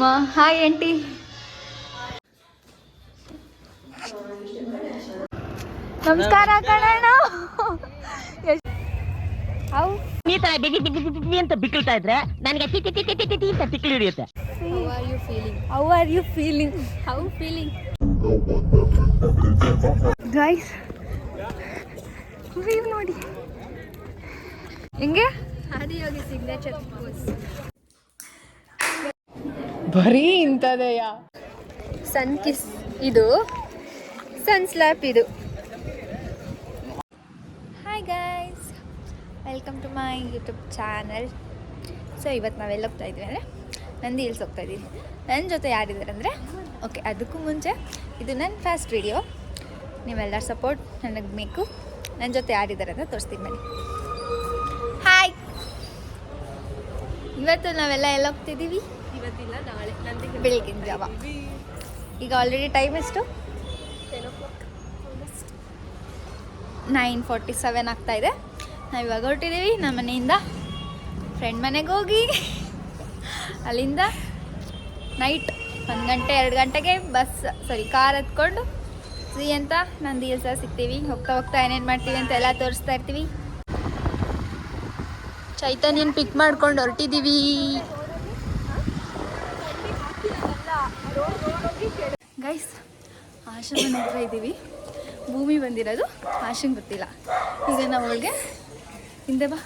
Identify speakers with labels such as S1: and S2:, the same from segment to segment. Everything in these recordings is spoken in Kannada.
S1: Hi aunty. ನಮಸ್ಕಾರ ಕಣಣ್ಣ. ಅವು.
S2: ನೀ ತರ ಬಿಗಿ ಬಿಗಿ ಬಿಗಿ ಬಿಗಿ ಅಂತ ಬಿಕ್ಕಳ್ತಾ ಇದ್ರೆ ನನಗೆ ಟಿ ಟಿ ಟಿ ಟಿ ಟಿ ಟಿ ಅಂತ ತಿಕ್ಲಿ ಹಿಡಿಯುತ್ತೆ.
S1: How are you feeling how feeling guys view ನೋಡಿ ಹೆಂಗೆ? ಆದಿಯೋಗಿ ಸಿಗ್ನೇಚರ್
S3: ಬರೀ ಇಂಥದೆಯ?
S1: ಸನ್ ಕಿಸ್ ಇದು. ಸನ್ ಸ್ಲ್ಯಾಪ್ ಇದು. Hi guys welcome to my YouTube channel so ಇವತ್ತು ನಾವೆಲ್ಲ ಹೋಗ್ತಾ ಇದ್ವಿ ಅಂದರೆ ನಂದಿ ಹಿಲ್ಸ್ ಹೋಗ್ತಾ ಇದ್ದೀವಿ. ನನ್ನ ಜೊತೆ ಯಾರಿದ್ದಾರೆ ಅಂದರೆ ಓಕೆ ಅದಕ್ಕೂ ಮುಂಚೆ ಇದು ನನ್ನ ಫಾಸ್ಟ್ ವಿಡಿಯೋ ನೀವೆಲ್ಲರ ಸಪೋರ್ಟ್ ನನಗೆ ಬೇಕು. ನನ್ನ ಜೊತೆ ಯಾರಿದ್ದಾರೆ ಅಂತ ತೋರಿಸ್ತೀನಿ ಬನ್ನಿ. ಹಾಯ್ ಇವತ್ತು ನಾವೆಲ್ಲ ಎಲ್ಲ ಹೋಗ್ತಿದ್ದೀವಿ?
S3: ಇವತ್ತಿಲ್ಲ ನಾಳೆ ನಂದಿಗೆ
S1: ಬೆಳಗಿನ ಜಾವ. ಈಗ ಆಲ್ರೆಡಿ ಟೈಮ್ ಎಷ್ಟು? ನೈನ್ ಫಾರ್ಟಿ ಸೆವೆನ್ ಆಗ್ತಾ ಇದೆ. ನಾವು ಇವಾಗ ಹೊರಟಿದ್ದೀವಿ ನಮ್ಮ ಮನೆಯಿಂದ ಫ್ರೆಂಡ್ ಮನೆಗೆ ಹೋಗಿ. ಅಲ್ಲಿಂದ ನೈಟ್ ಒಂದು ಗಂಟೆ ಎರಡು ಗಂಟೆಗೆ ಬಸ್ ಸಾರಿ ಕಾರ್ ಹತ್ಕೊಂಡು ಫ್ರೀ ಅಂತ ನಂದಿ ಹಿಲ್ಸ ಸಿಗ್ತೀವಿ. ಹೋಗ್ತಾ ಹೋಗ್ತಾ ಏನೇನು ಮಾಡ್ತೀವಿ ಅಂತ ಎಲ್ಲ ತೋರಿಸ್ತಾ ಇರ್ತೀವಿ. ಚೈತನ್ಯನ ಪಿಕ್ ಮಾಡ್ಕೊಂಡು ಹೊರಟಿದ್ದೀವಿ ಗೈಸ್ ಆಶನ್ ಹತ್ರ ಇದ್ದೀವಿ. ಭೂಮಿ ಬಂದಿರೋದು ಆಶನ್ ಗೊತ್ತಿಲ್ಲ. ಈಗ ನಾವು ಅವಳಿಗೆ ಹಿಂದೆ ಬಾ.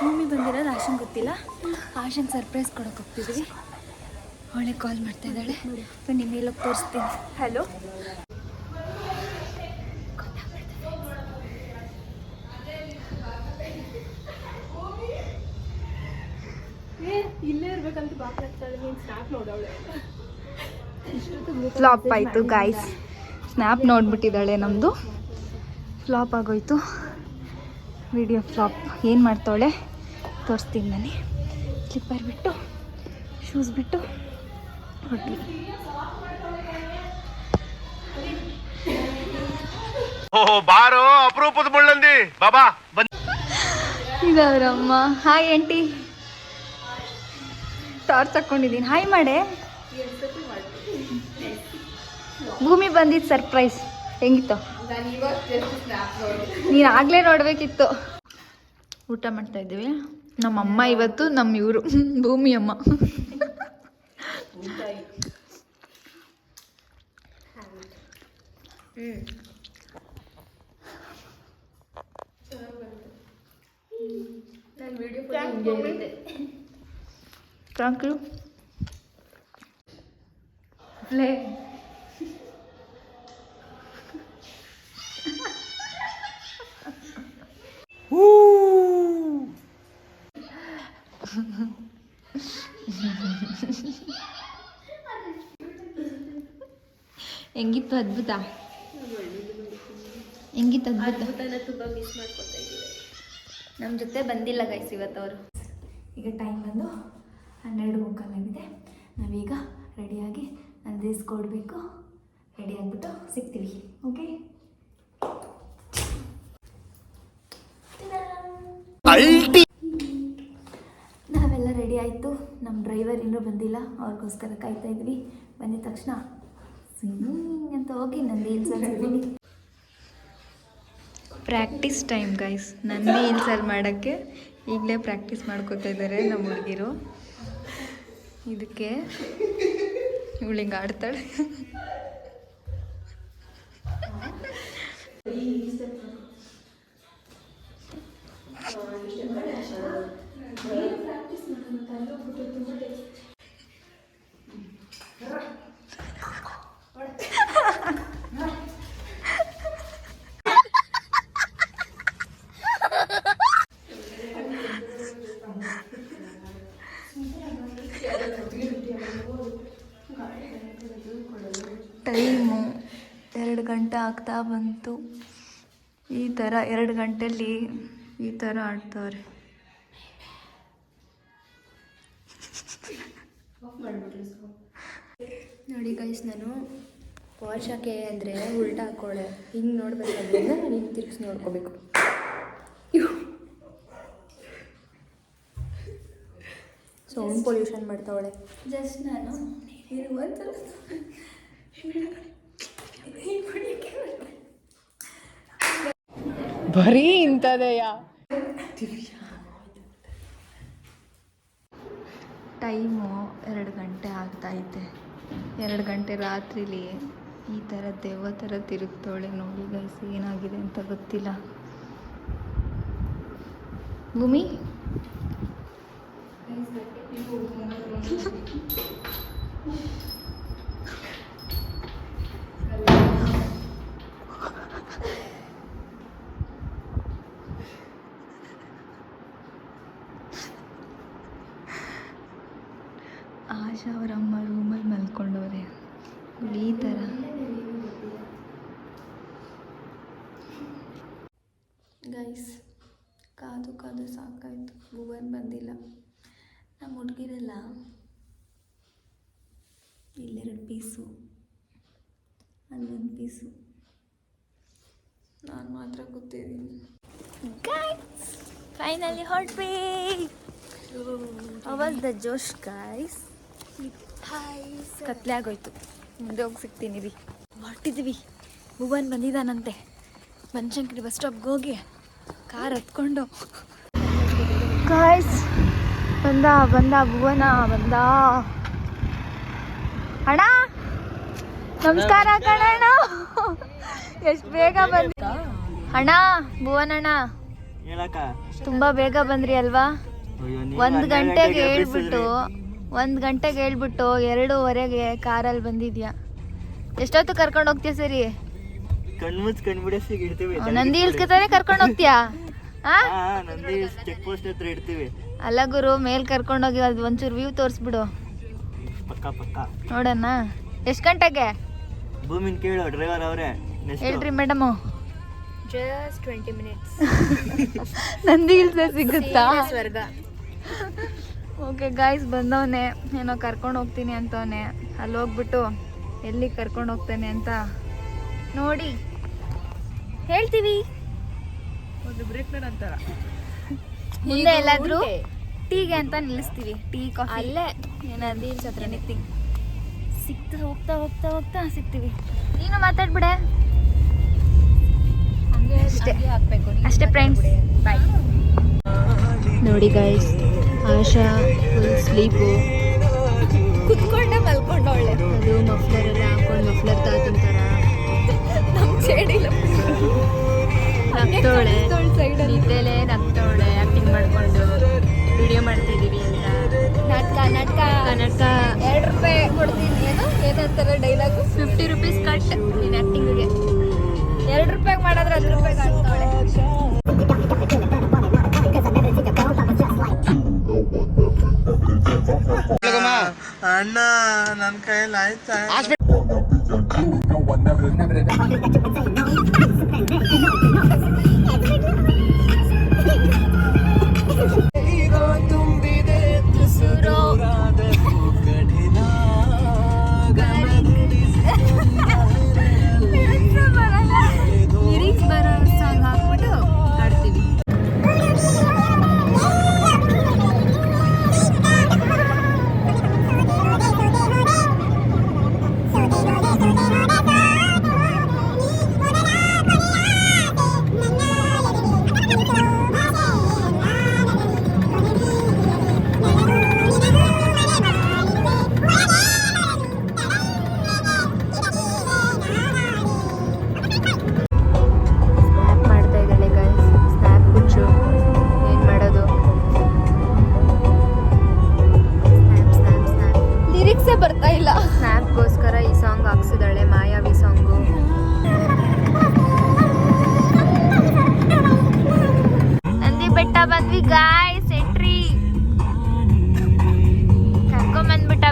S1: ಭೂಮಿ ಬಂದಿರೋದು ಆಶನ್ ಗೊತ್ತಿಲ್ಲ. ಆಶನ್ ಸರ್ಪ್ರೈಸ್ ಕೊಡೋಕೆ ಹೋಗ್ತಿದ್ದೀವಿ. ಅವಳಿಗೆ ಕಾಲ್ ಮಾಡ್ತಾ ಇದ್ದಾಳೆ. ಬನ್ನಿ, ಮೇಲೋಗಿ ತೋರಿಸ್ತೀನಿ. ಹಲೋ
S3: ಇಲ್ಲೇ ಇರ್ಬೇಕಂತ ಬಾಕಿ ಆಗ್ತಾಳೆ ನೀನು ಸ್ಟಾಪ್ ನೋಡವಳೆ
S1: ಫ್ಲಾಪ್ ಆಯಿತು ಗಾಯ್ಸ್ ಸ್ನ್ಯಾಪ್ ನೋಡ್ಬಿಟ್ಟಿದ್ದಾಳೆ ನಮ್ಮದು ಫ್ಲಾಪ್ ಆಗೋಯ್ತು. ವಿಡಿಯೋ ಫ್ಲಾಪ್ ಏನು ಮಾಡ್ತಾಳೆ ತೋರಿಸ್ತೀನಿ ನಾನು. ಸ್ಲಿಪ್ಪರ್ ಬಿಟ್ಟು ಶೂಸ್ ಬಿಟ್ಟು ಹೊಟ್ಟಿ
S4: ಬಾರೋ ಅಪರೂಪದ ಮುಳ್ಳಂದಿ. ಬಾಬಾ ಬಂದ್
S1: ಇದವ್ರಮ್ಮ ಹಾಯ್ ಆಂಟಿ ಟಾರ್ಚ್ ಹಾಕ್ಕೊಂಡಿದ್ದೀನಿ ಹಾಯ್ ಮಾಡೆ ಭೂಮಿ ಬಂದಿದ್ದು ಸರ್ಪ್ರೈಸ್ ಹೆಂಗಿತ್ತು? ನೀನು ಆಗಲೇ ನೋಡಬೇಕಿತ್ತು. ಊಟ ಮಾಡ್ತಾ ಇದ್ದೀವಿ. ನಮ್ಮ ಅಮ್ಮ ಇವತ್ತು ನಮ್ಮ ಇವರು. ಭೂಮಿ ಅಮ್ಮ ಥ್ಯಾಂಕ್ ಯು ಪ್ಲೇ ಹೆಂಗಿತ್ತು ಅದ್ಭುತ? ಹೆಂಗಿತ್ತು ಅದ್ಭುತ?
S3: ತುಂಬ ಮಿಸ್ ಮಾಡ್ಕೊತಾ ಇದ್ದೀವಿ.
S1: ನಮ್ಮ ಜೊತೆ ಬಂದಿಲ್ಲ ಗೈಸ್ ಇವತ್ತವರು. ಈಗ ಟೈಮ್ ಬಂದು ಹನ್ನೆರಡು ಮುಕ್ಕಾಲಾಗಿದೆ. ನಾವೀಗ ರೆಡಿಯಾಗಿ ನಂದಿಸ್ ಕೊಡಬೇಕು ರೆಡಿ ಆಗಿಬಿಟ್ಟು ಸಿಗ್ತೀವಿ ಓಕೆ ನಾವೆಲ್ಲ ರೆಡಿ ಆಯಿತು ನಮ್ಮ ಡ್ರೈವರ್ ಇನ್ನೂ ಬಂದಿಲ್ಲ ಅವ್ರಿಗೋಸ್ಕರ ಕಾಯ್ತಾ ಇದ್ವಿ ಬಂದಿದ ತಕ್ಷಣ ಅಂತ ಹೋಗಿ ನಂದಿ ಹಿಲ್ಸಲ್ಲಿ ಪ್ರಾಕ್ಟೀಸ್ ಟೈಮ್ ಗೈಸ್ ನಂದಿ ಹಿಲ್ಸಲ್ಲಿ ಮಾಡೋಕ್ಕೆ ಈಗಲೇ ಪ್ರಾಕ್ಟೀಸ್ ಮಾಡ್ಕೋತಾ ಇದ್ದಾರೆ ನಮ್ಮ ಹುಡುಗಿರು ಇದಕ್ಕೆ ಇವಳಿಗೆ ಆಡ್ತಾಳೆ. ಟೈಮು ಎರಡು ಗಂಟೆ ಆಗ್ತಾ ಬಂತು. ಈ ಥರ ಎರಡು ಗಂಟೆಯಲ್ಲಿ ಈ ಥರ ಆಡ್ತವ್ರೆ ನೋಡಿ ಗೈಸ್ ನಾನು ವಾಶ್ ವಾಶಕ್ಕೆ ಅಂದರೆ ಉಲ್ಟಾ ಹಾಕೊಳ್ಳೆ ಹಿಂಗೆ ನೋಡ್ಬೇಕಾದ್ರೆ ನಾನು ಹಿಂಗೆ ತಿರ್ಗಿಸಿ ನೋಡ್ಕೋಬೇಕು. Sound pollution ಮಾಡ್ತಾವಳೆ. ಜಸ್ಟ್ ನಾನು ನೀರು ಒಂದ್ಸಲ
S3: ಬರೀ ಇಂಥದೆಯಾ?
S1: ಟೈಮು ಎರಡು ಗಂಟೆ ಆಗ್ತೈತೆ ಎರಡು ಗಂಟೆ ರಾತ್ರಿಲಿ ಈ ಥರ ದೆವ್ವ ಥರ ತಿರುಗ್ತೋಳೆ ನೋಡಿ ಗೈಸ್ ಏನಾಗಿದೆ ಅಂತ ಗೊತ್ತಿಲ್ಲ. ಭೂಮಿ? ಆಶಾ ಅವರಮ್ಮ ರೂಮಲ್ಲಿ ಮಲ್ಕೊಂಡವ್ರೆ. ಈ ಥರ ಗೈಸ್ ಕಾದು ಕಾದು ಸಾಕಾಯ್ತು. ಭುವನ್ ಬಂದಿಲ್ಲ. ನಮ್ಮ ಹುಡುಗಿರಲ್ಲ ಇಲ್ಲೆರಡು ಪೀಸು ಅಲ್ಲೊಂದು ಪೀಸು. ನಾನು ಮಾತ್ರ ಕೂತಿದ್ದೀನಿ. ಗೈಸ್ ಫೈನಲಿ ಹೊರಟ್ವಿ ಅವಾಗ ದ ಜೋಶ್ ಗಾಯ್ಸ್ ಕತ್ಲೆ ಆಗೋಯ್ತು ಮುಂದೆ ಹೋಗಿ ಸಿಗ್ತೀನಿ ರೀ. ಹೊರಟಿದ್ವಿ ಭುವನ್ ಬಂದಿದ್ದಾನಂತೆ. ಬನಶಂಕರಿ ಬಸ್ ಸ್ಟಾಪ್ಗೆ ಹೋಗಿ ಕಾರ್ ಹತ್ಕೊಂಡು. ಗಾಯ್ಸ್ ಬಂದ ಬಂದ ಭುವನ ಬಂದ. ಅಣ್ಣ ನಮಸ್ಕಾರ ಕಣಣ್ಣ. ಎಷ್ಟು ಬೇಗ ಬಂದ ಅಣ್ಣ ಭುವನ ಅಣ್ಣ. ತುಂಬಾ ಬೇಗ ಬಂದ್ರಿ ಅಲ್ವಾ? ಒಂದ್ ಗಂಟೆಗೆ ಹೇಳ್ಬಿಟ್ಟು ಒಂದು ಗಂಟೆಗೆ ಹೇಳ್ಬಿಟ್ಟು ಎರಡೂವರೆಗೆ ಕಾರಲ್ಲಿ ಬಂದಿದ್ಯಾ? ಎಷ್ಟೊತ್ತು ಕರ್ಕೊಂಡು ಹೋಗ್ತೀಯ ಸರಿ?
S5: ಕಣ್ಮುಚ್ ಕಣ್ಬಿಡಿಸಿ ಇಡ್ತೀವಿ.
S1: ನಂದಿ ಇಲ್ಸ್ಕೊತಾನೆ ಕರ್ಕೊಂಡು ಹೋಗ್ತೀಯಾ? ಆ?
S5: ನಂದಿ ಚೆಕ್ ಪೋಸ್ಟ್ ಹತ್ರ ಇಡ್ತೀವಿ.
S1: ಅಲ್ಲ ಗುರು ಮೇಲ್ ಕರ್ಕೊಂಡೋಗಿ ಅದು ಒಂಚೂರು ವ್ಯೂ ತೋರಿಸ್ಬಿಡು.
S5: ಪಕ್ಕ ಪಕ್ಕ.
S1: ನೋಡೋಣ ಎಷ್ಟು ಗಂಟೆಗೆ?
S5: ಭೂಮಿನ್ ಕೇಳು ಡ್ರೈವರ್ ಅವರೇ.
S1: ಹೇಳ್ರಿ madam.
S3: Just twenty minutes
S1: Nandi hills ಸಿಗುತ್ತಾ?
S3: ಸ್ವರ್ಗ
S1: ಓಕೆ ಗಾಯ್ಸ್ ಬಂದವನೆ. ಏನೋ ಕರ್ಕೊಂಡು ಹೋಗ್ತೀನಿ ಅಂತವನೆ. ಅಲ್ಲಿ ಹೋಗ್ಬಿಟ್ಟು ಎಲ್ಲಿ ಕರ್ಕೊಂಡು ಹೋಗ್ತಾನೆ ಅಂತ ನೋಡಿ. ಹೇಳ್ತೀವಿ.
S3: ಒಂದು ಬ್ರೇಕ್ ಅಂತಾರ
S1: ಮುಂದೆ ಎಲ್ಲಾದರೂ ಟೀಗೆ ಅಂತ ನಿಲ್ಲಿಸ್ತೀವಿ. Tea coffee. ಅಲ್ಲೇ. ಏನಾದ್ರು ನಿಂತಿ ಸಿಗ್ತಾ ಹೋಗ್ತಾ ಹೋಗ್ತಾ ಹೋಗ್ತಾ ಸಿಗ್ತೀವಿ. ನೀನು ಮಾತಾಡ್ಬಿಡೆ. ಅಷ್ಟೇ. ಅಷ್ಟೇ ಫ್ರೆಂಡ್ಸ್ ಬಾಯ್ ನೋಡಿ ಗೈಸ್ ಆಶಾ ಫುಲ್ ಸ್ಲೀಪು ಕುತ್ಕೊಂಡೆ ಮಲ್ಕೊಂಡವಳೆ. ಅದು ಮಫ್ಲರ್ ಎಲ್ಲ ಹಾಕೊಂಡು ಮಫ್ಲರ್ ತಾತಂತಾರ. ನಮ್ಮ ಚೇಡಿಲ್ಲ ನಗ್ತವಳೆ ನಿದ್ದೆಲೆ ನಗ್ತವಳೆ ಆ್ಯಕ್ಟಿಂಗ್ ಮಾಡ್ಕೊಂಡು ವಿಡಿಯೋ ಮಾಡ್ತಿದ್ದೀವಿ ಅಂತ. ನಾಟಕ ನಾಟಕ. ನಾಟಕ. ಎರಡು ರೂಪಾಯಿ ಕೊಡ್ತೀನಿ. ಏನು? ಏನಂತಾರೆ ಡೈಲಾಗು ಫಿಫ್ಟಿ ರುಪೀಸ್ ಕಟ್ ನೀನು ಆ್ಯಕ್ಟಿಂಗಿಗೆ ಎರಡು ರೂಪಾಯಿಗೆ ಮಾಡಿದ್ರೆ ಹತ್ತು ರೂಪಾಯಿ ಕಾಣ್ತಾವಳೆ
S5: ಅಣ್ಣ ನನ್ನ ಕೈಯಲ್ಲಿ ಆಯ್ತಾ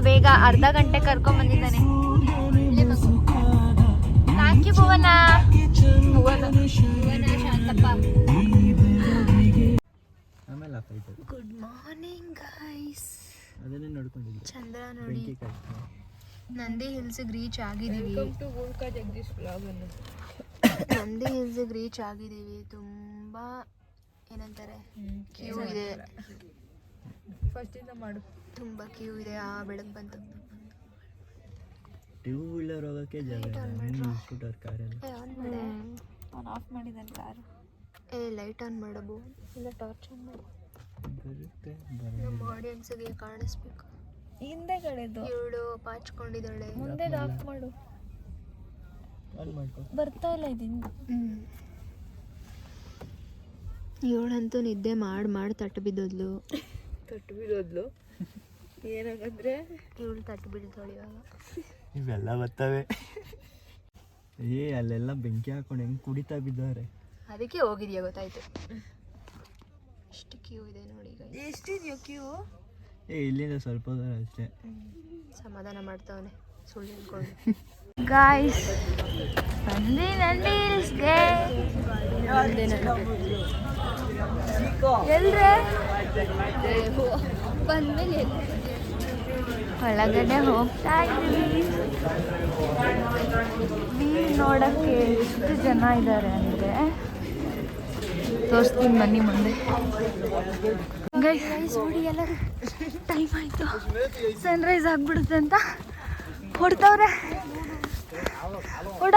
S1: ಬೇಗ ಅರ್ಧ ಗಂಟೆ ಕರ್ಕೊಂಬಂದಿದ್ದಾನೆ thank you Bhuvana. Shantappa. Good morning guys ಚಂದ್ರ ನೋಡಿ. ನಂದಿ ಹಿಲ್ಸ್ಗೆ ರೀಚ್ ಆಗಿದ್ದೀವಿ. ನಂದಿ ಹಿಲ್ಸ್ಗೆ ರೀಚ್ ಆಗಿದ್ದೀವಿ. ತುಂಬ ಏನಂತಾರೆ? ಕ್ಯೂ ಇದೆ.
S3: ಫಸ್ಟಿಂದ ಮಾಡು.
S5: ತುಂಬ ಕ್ಯೂ ಇದೆ ಆ ಬೆಳಗ್ಗೆ ಬಂತು.
S6: ಟೂ ವೀಲರ್ ಹೋಗೋಕ್ಕೆ ಜಾಗ ಸ್ಕೂಟರ್ ಕಾರೆಲ್ಲ
S5: ಆನ್
S1: ಆಫ್ ಮಾಡಿದ್ದಾನೆ ಕಾರು
S5: ಏ ಲೈಟ್ ಆನ್ ಮಾಡಬು. ಇಲ್ಲ ಟಾರ್ಚ್ ಆನ್ ಮಾಡು.
S6: ಬರುತ್ತೆ
S5: ನಮ್ಮ ಆಡಿಯನ್ಸ್ಗೆ ಕಾಣಿಸ್ಬೇಕು.
S1: ಹಿಂದೆ ಕಡೆದು
S5: ಇವಳು ಪಾಚ್ಕೊಂಡಿದ್ದಾಳೆ.
S1: ಮುಂದೆ ಆಫ್ ಮಾಡು.
S6: ಆನ್ ಮಾಡ್ಕೊ.
S1: ಬರ್ತಾ ಇಲ್ಲ ಇದೀನಿ.
S5: ಇವಳಂತೂ ನಿದ್ದೆ ಮಾಡಿ ಮಾಡಿ ತಟ್ಟು ಬಿದ್ದೋದ್ಲು
S1: ತಟ್ಟು ಬಿಡೋದ್ಲು ಏನಾಗಂದ್ರೆ
S5: ಇವಳು ತಟ್ಟು ಬಿಡ್ತಾಳೆ ಇವಾಗ.
S6: ಇವೆಲ್ಲ ಬರ್ತವೆ ಏ ಅಲ್ಲೆಲ್ಲ ಬೆಂಕಿ ಹಾಕೊಂಡು ಹೆಂಗ್ ಕುಡಿತಾ ಬಿದ್ದಾರೆ?
S5: ಅದಕ್ಕೆ ಹೋಗಿದ್ಯಾ ಗೊತ್ತಾಯ್ತು. ಎಷ್ಟು ಕ್ಯೂ ಇದೆ ನೋಡಿ ಈಗ.
S1: ಎಷ್ಟಿದ್ಯೋ ಕ್ಯೂ?
S6: ಏ ಇಲ್ಲಿಂದ ಸ್ವಲ್ಪ ದೂರ ಅಷ್ಟೇ.
S5: ಸಮಾಧಾನ ಮಾಡ್ತಾವನೆ ಸುಳ್ಳು ಹೇಳ್ಕೊಂಡು.
S1: ಗಾಯ್ಸ್ ನಂದಿ ನಂದಿ ಹಿಲ್ಸ್ಗೆ ಎಲ್ರೆ?
S5: ಬಂದ್ಮೇಲೆ
S1: ಒಳಗಡೆ ಹೋಗ್ತಾ ಇದ್ದೀವಿ. ನೀರು ನೋಡಕ್ಕೆ ಎಷ್ಟು ಜನ ಇದ್ದಾರೆ ಅಂದರೆ? ತೋರಿಸ್ತೀನಿ ಬನ್ನಿ ಮುಂದೆ. ನೋಡಿ ಎಲ್ಲರೂ ಟೈಮ್ ಆಯಿತು. ಸನ್ರೈಸ್ ಆಗಿಬಿಡುತ್ತೆ ಅಂತ ಹೊಡ್ತವ್ರೆ. ಹೊಡ.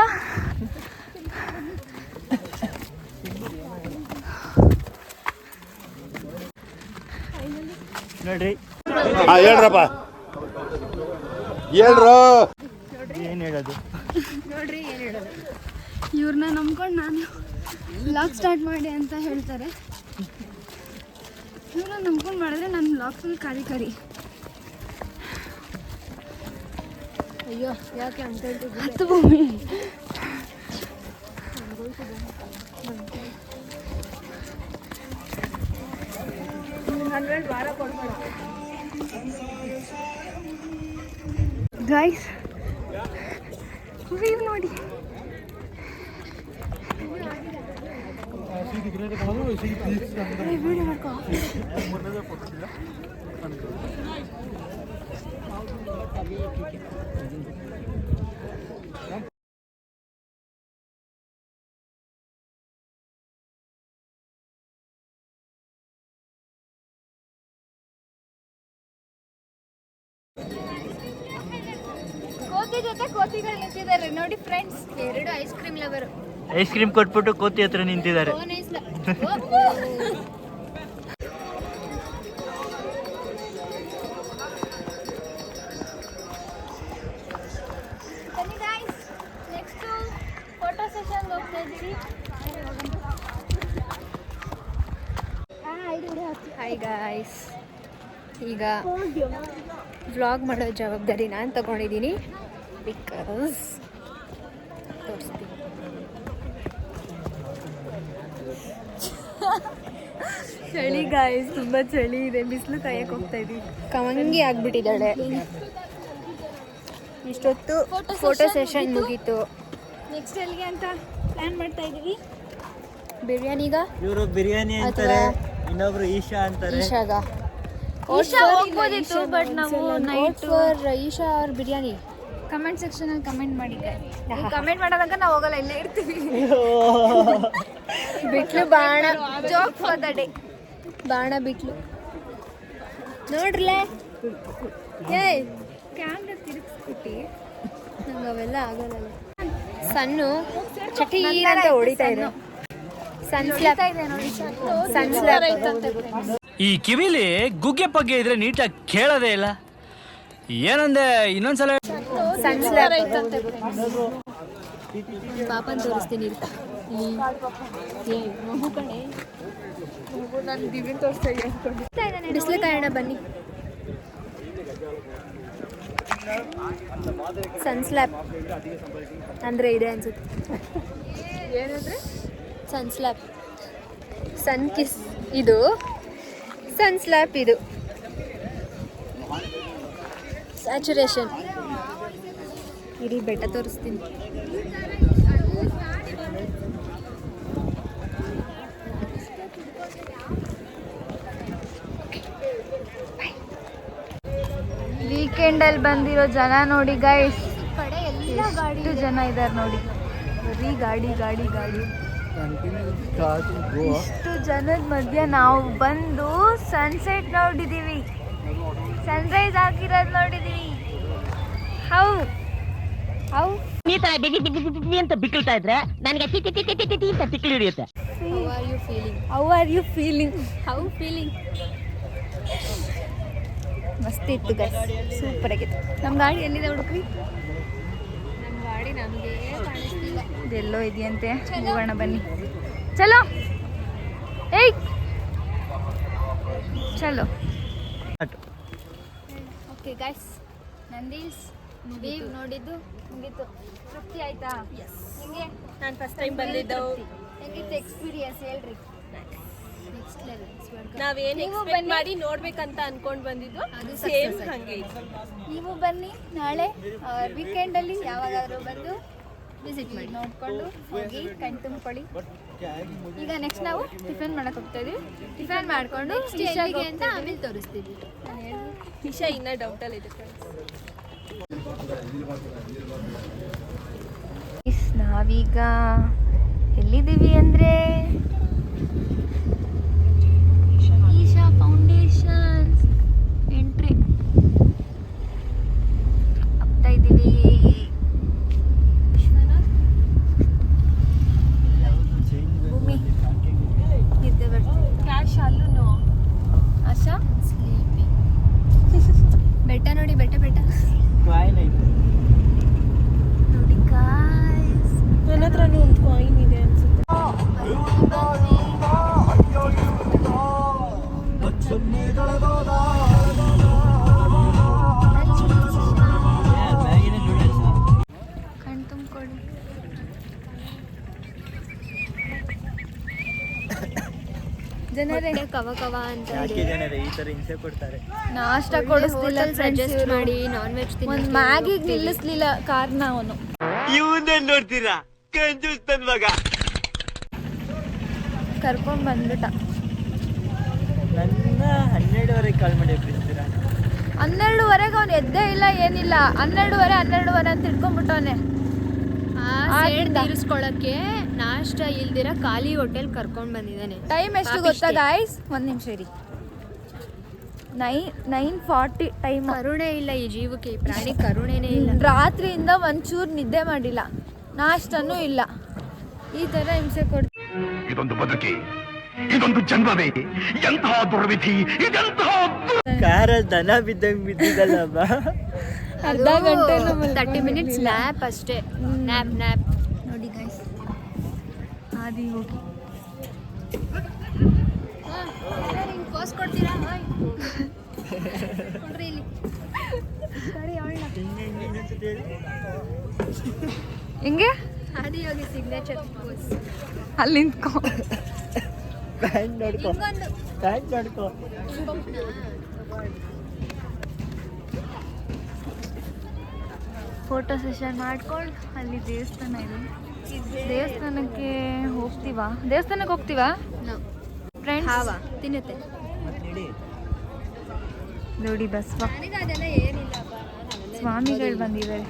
S6: ನೋಡ್ರಿ
S4: ಹೇಳ್ರಪ್ಪ. ಹೇಳ್ರು.
S6: ಏನ್ ಹೇಳೋದು?
S1: ಇವ್ರನ್ನ ನಂಬ್ಕೊಂಡು ನಾನು ಲಾಕ್ ಸ್ಟಾರ್ಟ್ ಮಾಡಿ ಅಂತ ಹೇಳ್ತಾರೆ. ಇವ್ರನ್ನ ನಂಬ್ಕೊಂಡು ಮಾಡಿದ್ರೆ ನನ್ನ ಲಾಕ್ ಫುಲ್ ಕರಿ ಕರಿ
S5: ಅಯ್ಯೋ ಯಾಕೆ ಅಂತ ಹೇಳ್ತೀವಿ
S1: ಹತ್ತು ಭೂಮಿ. ಗೈಸ್ ವೀವ್ ನೋಡಿ. ವಿಡಿಯೋ ಮಾಡ್ಕೋ ನಿಂತಿದ್ದಾರೆ. ನೋಡಿ ಫ್ರೆಂಡ್ಸ್
S5: ಎರಡು ice cream lover
S6: ice cream ಕೊಟ್ಬಿಟ್ಟು ಕೋತಿ ಹತ್ರ ನಿಂತಿದ್ದಾರೆ.
S5: ಹಾಯ್ ಗಾಯ್ಸ್ ಈಗ ವ್ಲಾಗ್ ಮಾಡೋ ಜವಾಬ್ದಾರಿ ನಾನು ತಗೊಂಡಿದ್ದೀನಿ. ಬಿಕಾಸ್ ತೋರಿಸ್ತೀನಿ
S1: ಚಳಿ ಗಾಯ್ಸ್ ತುಂಬ ಚಳಿ ಇದೆ. ಬಿಸಿಲು ಕಾಯಕ್ಕೆ ಹೋಗ್ತಾ ಇದ್ದೀವಿ
S5: ಕವಂಗಿ ಆಗ್ಬಿಟ್ಟಿದ್ದಾಳೆ. ಇಷ್ಟೊತ್ತು ಫೋಟೋ ಸೆಷನ್ ಮುಗೀತು.
S1: ನೆಕ್ಸ್ಟ್ ಎಲ್ಲಿಗೆ ಅಂತ ಪ್ಲಾನ್ ಮಾಡ್ತಾ ಇದ್ದೀವಿ
S5: ಬಿರಿಯಾನಿಗ
S6: ಇವರು ಬಿರಿಯಾನಿ ಅಂತಾರೆ ಇನ್ನೊಬ್ರು ಈಶಾ ಅಂತಾರೆ.
S5: ಈಶಾಗ?
S1: ಈಶಾ ಹೋಗ್ಬೋದಿತ್ತು ಬಟ್ ನಾವು ನೈಟ್
S5: ಫಾರ್ ಈಶಾ ಅವ್ರ ಬಿರಿಯಾನಿ.
S1: ಕಮೆಂಟ್ ಸೆಕ್ಷನ್ ಅಲ್ಲಿ ಕಮೆಂಟ್ ಮಾಡಿ ಕಮೆಂಟ್ ಮಾಡೋದಂಗ ನಾವು ಹೋಗಲ್ಲ ಇಲ್ಲೇ ಇರ್ತೀವಿ.
S5: ಬಿಟ್ಲು ಬಾಣ
S1: ಜೋಕ್ ಫಾರ್ ದ ಡೇ
S5: ಬಾಣ ಬಿಟ್ಲು. ನೋಡ್ರಲೇ? ಏಯ್.
S1: ಕ್ಯಾಮ್ರಾ ತಿರುಗಿಸ್ಬಿಟ್ಟು.
S5: ನಂಗೆ ಅವೆಲ್ಲ ಆಗಲ್ಲ ಸಣ್ಣ ಚಟಿ ಅಂತ ಹೊಡಿತಾ ಇದೆ
S7: ಈ ಕಿವಿಲಿ ಗುಗ್ಗೆ ಪಗ್ಗೆ ಇದ್ರೆ ನೀಟಾಗಿ ಕೇಳೋದೇ ಇಲ್ಲ. ಏನಂದೆ ಇನ್ನೊಂದ್ಸಲ
S5: ಪಾಪನ್ ತೋರಿಸ್ತೀನಿ ಮಗು ಕಣೆ.
S1: ನಾನು ದಿವ್ಯನ್ ತೋರಿಸ್ತಾ ಇದ್ದೀನಿ
S5: ಬಿಸಿಲು ಕಾಯೋಣ ಬನ್ನಿ. ಸನ್ ಸ್ಲ್ಯಾಪ್ ಅಂದ್ರೆ ಇದೆ ಅನ್ಸುತ್ತೆ.
S1: ಏನಂದ್ರೆ?
S5: ಸನ್ ಸ್ಲ್ಯಾಪ್ ಸನ್ ಕಿಸ್ ಇದು. ಸನ್ ಸ್ಲ್ಯಾಪ್ ಇದು. ಸ್ಯಾಚುರೇಷನ್ ಇಡೀ ಬೆಟ್ಟ ತೋರಿಸ್ತೀನಿ.
S1: ವೀಕೆಂಡಲ್ಲಿ ಬಂದಿರೋ ಜನ ನೋಡಿ ಗೈಸ್ ಎಷ್ಟು ಜನ ಇದ್ದಾರೆ ನೋಡಿ. ಬರೀ ಗಾಡಿ ಗಾಡಿ ಗಾಡಿ. ಇಷ್ಟು ಜನದ ಮಧ್ಯ ನಾವು ಬಂದು ಸನ್ಸೆಟ್ ನೋಡಿದೀವಿ. ಸನ್ರೈಸ್ ಆಗಿರೋದು ನೋಡಿದೀವಿ. ಹೌದು
S2: ಈ ತರ ಬಿಗಿ ಬಿಗಿ ಬಿಗಿ ಬಿಗಿ ಅಂತ ಬಿಕ್ಕಿಳ್ತಾ ಇದ್ರೆ ನನಗೆ ಟಿ ಟಿ ಟಿ ಟಿ ಟಿ ಟಿ ಅಂತ ಯು ಹಿಡಿಯುತ್ತೆ.
S1: How are you feeling how feeling ಮಸ್ತ್ ಇತ್ತು ಗೈಸ್ ಸೂಪರ್ ಆಗಿತ್ತು. ನಮ್ಮ ಗಾಡಿ ಎಲ್ಲಿದೆ ಹುಡುಕ್ರಿ? ನಮ್ಮ ಗಾಡಿ ನಮಗೆ ಕಾಣಿಸ್ತಿಲ್ಲ. ಇದೆಲ್ಲೋ ಇದೆಯಂತೆ. ಹೋಗೋಣ ಬನ್ನಿ. ಚಲೋ. ಏಯ್. ಚಲೋ. ಓಕೆ ಗೈಸ್ ನಂದೀಸ್ ನೀವು ನೋಡಿದ್ದು ಮುಗೀತು. ತೃಪ್ತಿ ಆಯ್ತಾ? ಹಿಂಗೆ?
S8: ನಾನು ಫಸ್ಟ್ ಟೈಮ್ ಬಂದಿದ್ದು.
S1: ಹೆಂಗಿತ್ತು ಎಕ್ಸ್ಪೀರಿಯನ್ಸ್ ಹೇಳ್ರಿ. ನೆಕ್ಸ್ಟ್ ಲೆವೆಲ್
S8: ನಾವೇನ್
S1: ನೀವು
S8: ಎಕ್ಸ್ಪೆಕ್ಟ್. ಮಾಡಿ ನೋಡ್ಬೇಕಂತ ಅನ್ಕೊಂಡು ಬಂದಿದ್ದು.
S1: ಅದು
S8: ಸೇಮ್ ಹಂಗೆ
S1: ನೀವು ಬನ್ನಿ ನಾಳೆ ವೀಕೆಂಡಲ್ಲಿ ಯಾವಾಗಾದ್ರೂ ಬಂದು ವಿಸಿಟ್ ಮಾಡಿ. ನೋಡ್ಕೊಂಡು ಹೋಗಿ ಕಣ್ ತುಂಬಿಕೊಳ್ಳಿ. ಈಗ ನೆಕ್ಸ್ಟ್ ನಾವು ಟಿಫನ್ ಮಾಡಕ್ ಹೋಗ್ತಾ ಇದೀವಿ. ಟಿಫನ್ ಮಾಡ್ಕೊಂಡು ಅಂತ ಆಮೇಲೆ ತೋರಿಸ್ತೀವಿ.
S8: ನಿಶಾ ಇನ್ನ ಡೌಟ್ ಅಲ್ಲಿ ಇದೆ
S1: ನಾವೀಗ ಎಲ್ಲಿದ್ದೀವಿ ಅಂದ್ರೆ? Isha foundation entry. ಹೋಗ್ತಾ ಇದ್ದೀವಿ. ಭೂಮಿ. ನಿದ್ದೆ ಬರ್ತೀವಿ
S8: ಕ್ಯಾಶ್ ಅಲ್ಲೂ
S1: ಆಶಾ? ಸ್ಲೀಪಿ ಬೆಟ್ಟ ನೋಡಿ ಬೆಟ್ಟ ಬೆಟ್ಟ. ನೋಡಿ
S8: ಕವ ಕವ ಅಂತ
S6: ಯಾಕೆ ಜನರೇ ಈ ತರ ಹಿಂಸೆ ಕೊಡ್ತಾರೆ?
S1: ನಾಷ್ಟ ಕೊಡಿಸ್ಲಿಲ್ಲ
S8: ಸಜೆಸ್ಟ್ ಮಾಡಿ ನಾನ್ ವೆಜ್
S1: ಒಂದು ಮ್ಯಾಗಿಗೆ ನಿಲ್ಲಿಸ್ಲಿಲ್ಲ ಕಾರ್ನ ಅವನು.
S6: ಇವನ್ನೇ ನೋಡ್ತೀರಾ? ಕಂಜೂಸ್ ನನ್ ಮಗ.
S1: ಕರ್ಕೊಂಡ್ ಬಂದ್ಬಿಟ್ಟ.
S6: ನನ್ನ ಹನ್ನೆರಡುವರೆಗೆ ಕಾಲ್ ಮಾಡಿ ಎಬ್ಬಿಸ್ತೀರಾ?
S1: ಹನ್ನೆರಡುವರೆಗೆ ಅವ್ನು ಎದ್ದೇ ಇಲ್ಲ ಏನಿಲ್ಲ. ಹನ್ನೆರಡುವರೆ ಹನ್ನೆರಡುವರೆ ಅಂತ ಇಟ್ಕೊಂಡ್ಬಿಟ್ಟವನೆ ಆಗ್ಲಿಂದ.
S8: ತೀರಿಸ್ಕೊಳಕ್ಕೆ ನಾಷ್ಟ ಇಲ್ದಿರ ಖಾಲಿ ಹೋಟೆಲ್ ಕರ್ಕೊಂಡ್ ಬಂದಿದ್ದಾನೆ.
S1: ಟೈಮ್ ಎಷ್ಟು ಗೊತ್ತಾ ಗಾಯ್ಸ್ ಒಂದ್ ನಿಮಿಷ ರೀ ನೈನ್ ನೈನ್ ಫಾರ್ಟಿ ಟೈಮ್.
S8: ಕರುಣೆ ಇಲ್ಲ ಈ ಜೀವಕ್ಕೆ ಈ ಪ್ರಾಣಿ ಕರುಣೆನೇ ಇಲ್ಲ.
S1: ರಾತ್ರಿಯಿಂದ ಒಂಚೂರು ನಿದ್ದೆ ಮಾಡಿಲ್ಲ. ನಾಷ್ಟನೂ ಇಲ್ಲ. ಈ ತರ ಹಿಂಸೆ ಕೊಡ್ತೀವಿ
S4: ಇದೊಂದು ಬದುಕಿ ಇದೊಂದು ಜನ್ಮವೇ ಎಂತಹ ದುರ್ವಿಧಿ ಇದೆಂತಹ
S6: ಕಾರ ದನ ಬಿದ್ದಂಗ್ ಬಿದ್ದಿದ್ದಲ್ಲಮ್ಮ.
S1: ಅರ್ಧ ಗಂಟೆ
S8: ತರ್ಟಿ ಮಿನಿಟ್ಸ್ ನ್ಯಾಪ್ ಅಷ್ಟೇ. ನ್ಯಾಪ್ ನ್ಯಾಪ್
S1: ನೋಡಿ ಗಾಯ್ಸ್ ಆದಿ ಹೋಗಿ.
S8: ಪೋಸ್ ಕೊಡ್ತೀರಾ?
S1: ಹಿಂಗೆ
S8: ಆದಿ ಹೋಗಿ ಸಿಗ್ನೇಚರ್ ಪೋಸ್
S1: ಅಲ್ಲಿ ನಿಂತ್ಕೊ.
S6: ಪ್ಯಾಂಟ್ ನೋಡ್ಕೊ. ಪ್ಯಾಂಟ್ ನೋಡ್ಕೊ.
S1: ಫೋಟೋ ಸೆಷನ್ ಮಾಡ್ಕೊಂಡು ಅಲ್ಲಿ ದೇವಸ್ಥಾನ ಇದೆ. ದೇವಸ್ಥಾನಕ್ಕೆ ಹೋಗ್ತೀವಾ? ದೇವಸ್ಥಾನಕ್ಕೆ ಹೋಗ್ತೀವಾ? ಫ್ರೆಂಡ್ಸ್
S8: ಹಾವ ತಿನ್ನುತ್ತೆ.
S1: ನೋಡಿ ಬಸವ ಸ್ವಾಮಿಗಳು ಬಂದಿದ್ದಾರೆ.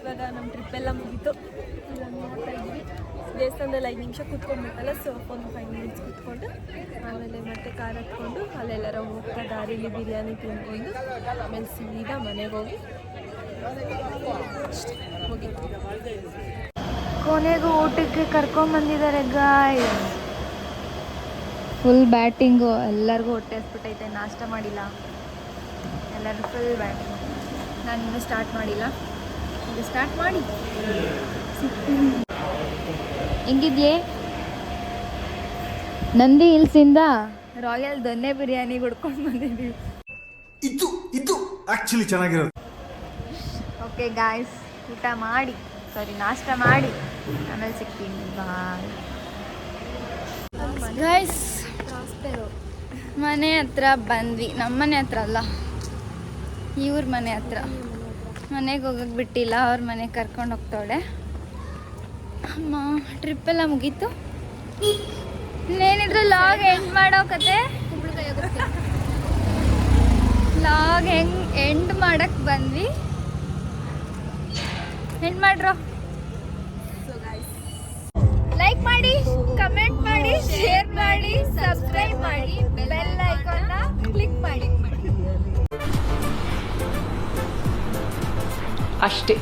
S3: ಇವಾಗ ನಮ್ಮ ಟ್ರಿಪ್ ಎಲ್ಲ ಮುಗೀತು. ಇವಾಗ ನೋಡ್ತಾ ಇದ್ವಿ ದೇವಸ್ಥಾನದಲ್ಲಿ ಐದು ನಿಮಿಷ ಕುತ್ಕೊಂಡ್ಬಿಟ್ಟಲ್ಲ ಸೊ ಒಂದು ಫೈವ್ ಮಿನಿಟ್ಸ್ ಕುತ್ಕೊಂಡು, ಆಮೇಲೆ ಮತ್ತೆ ಕಾರ್ ಹತ್ಕೊಂಡು, ಅಲ್ಲೆಲ್ಲರ ಹೋಗ್ತಾ ದಾರಿಲಿ ಬಿರಿಯಾನಿ ತಿನ್ಕೊಂಡು ಆಮೇಲೆ ಸೀದಾ ಮನೆಗೆ ಹೋಗಿ
S1: ಕೊನೆಗೂ ಊಟಕ್ಕೆ ಕರ್ಕೊಂಡ್ ಬಂದಿದ್ದಾರೆ ಗಾಯ್ ಫುಲ್ ಬ್ಯಾಟಿಂಗು ಎಲ್ಲರಿಗೂ ಹೊಟ್ಟೆ ಹಸ್ಬಿಟ್ಟೈತೆ ನಾಷ್ಟ ಮಾಡಿಲ್ಲ. ಎಲ್ಲರೂ ಫುಲ್ ಬ್ಯಾಟಿಂಗ್ ನಾನು ಇನ್ನೂ ಸ್ಟಾರ್ಟ್ ಮಾಡಿಲ್ಲ. ಸ್ಟಾರ್ಟ್ ಮಾಡಿ. ಹೆಂಗಿದ್ಯೆ? ನಂದಿ ಹಿಲ್ಸಿಂದ ರಾಯಲ್ ದೊನ್ನೆ ಬಿರಿಯಾನಿ ಹುಡ್ಕೊಂಡು ಬಂದಿದ್ದೀವಿ
S9: ಇದು ಇದು ಆಕ್ಚುಲಿ ಚೆನ್ನಾಗಿರೋದು.
S1: ಓಕೆ ಗಾಯ್ಸ್ ಊಟ ಮಾಡಿ. ಸಾರಿ ನಾಷ್ಟ ಮಾಡಿ. ಆಮೇಲೆ ಸಿಗ್ತೀನಿ. ಬಾಯ್ ಗಾಯ್ಸ್ ಮನೆ ಹತ್ರ ಬಂದ್ವಿ. ನಮ್ಮ ಮನೆ ಹತ್ರ ಅಲ್ಲ ಇವ್ರ ಮನೆ ಹತ್ರ. ಮನೆಗೆ ಹೋಗಕ್ಕೆ ಬಿಟ್ಟಿಲ್ಲ ಅವ್ರ ಮನೆಗೆ ಕರ್ಕೊಂಡು ಹೋಗ್ತಾವಳೆ. ಟ್ರಿಪ್ ಎಲ್ಲ ಮುಗೀತು. ಇನ್ನೇನಿದ್ರು ಲಾಗ್ ಎಂಡ್ ಮಾಡೋ ಕತೆ. ಲಾಗ್ ಹೆಂಗ್ ಎಂಡ್ ಮಾಡಕ್ ಬಂದ್ವಿ. ಎಂಡ್ ಮಾಡ್ರೋ. ಲೈಕ್ ಮಾಡಿ ಕಮೆಂಟ್ ಮಾಡಿ ಶೇರ್ ಮಾಡಿ ಸಬ್ಸ್ಕ್ರೈಬ್ ಮಾಡಿ ಬೆಲ್ ಐಕಾನ್ ಕ್ಲಿಕ್ ಮಾಡಿ.
S10: ಅಷ್ಟೇ.